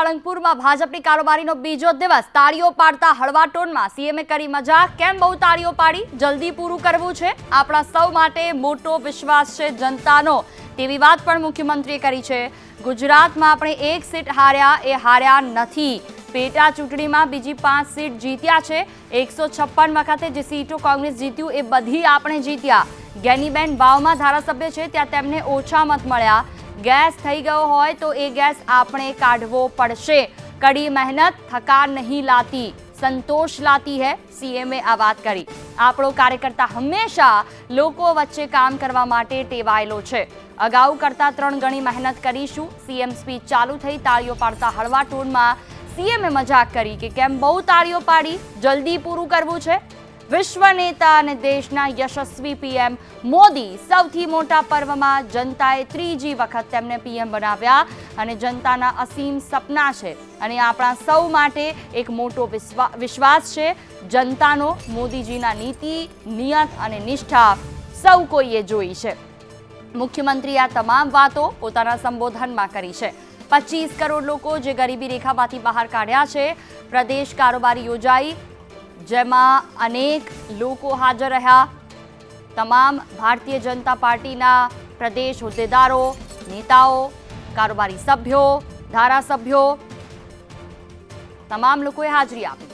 સાળંગપુરમાં ભાજપની કારોબારીનો બીજો દિવસ. તાળીઓ પાડતા હળવા ટોનમાં સીએમએ કરી મજાક. કેમ બહુ તાળીઓ પાડી? જલ્દી પૂરું કરવું છે. આપણા સૌ માટે મોટો વિશ્વાસ છે જનતાનો. તેવી વાત પણ મુખ્યમંત્રીએ કરી છે. ગુજરાતમાં આપણે એક સીટ હાર્યા, એ હાર્યા નથી. પેટા ચૂંટણીમાં બીજી પાંચ સીટ જીત્યા છે. એકસો છપ્પન વખતે જે સીટો કોંગ્રેસ જીત્યું, એ બધી આપણે જીત્યા. ગેનીબેન વાવમાં ધારાસભ્ય છે, ત્યાં તેમને ઓછા મત મળ્યા. ગેસ થઈ ગયો હોય તો એ ગેસ આપણે કાઢવો પડશે. કડી મહેનત, થકાર નહીં લાતી, સંતોષ લાતી હે સીએમએ આ વાત કરી. આપણો કાર્યકર્તા હંમેશા લોકો વચ્ચે કામ કરવા માટે ટેવાયેલો છે. અગાઉ કરતા ત્રણ ગણી મહેનત કરીશું. સીએમ સ્પીચ ચાલુ થઈ, તાળીઓ પાડતા હળવા ટોનમાં સીએમએ મજાક કરી કે કેમ બહુ તાળીઓ પાડી? જલ્દી પૂરું કરવું છે? વિશ્વ નેતા અને દેશના યશસ્વી પીએમ મોદી સૌથી મોટા પર્વમાં જનતાએ ત્રીજી વખત તેમને પીએમ બનાવ્યા અને જનતાના અસીમ સપના છે. અને આપણા સૌ માટે એક મોટો વિશ્વા- વિશ્વાસ છે. જનતાનો મોદીજીના નીતિ, નિયત અને નિષ્ઠા સૌ કોઈએ જોઈ છે. મુખ્યમંત્રી આ તમામ વાતો પોતાના સંબોધનમાં કરી છે. પચીસ કરોડ લોકો જે ગરીબી રેખામાંથી બહાર કાઢ્યા છે, પ્રદેશ કારોબારી યોજાઈ જેમાં અનેક લોકો હાજર રહ્યા. તમામ ભારતીય જનતા પાર્ટીના પ્રદેશ હોદ્દેદારો, નેતાઓ, કારોબારી સભ્યો, ધારાસભ્યો, તમામ લોકોએ હાજરી આપી.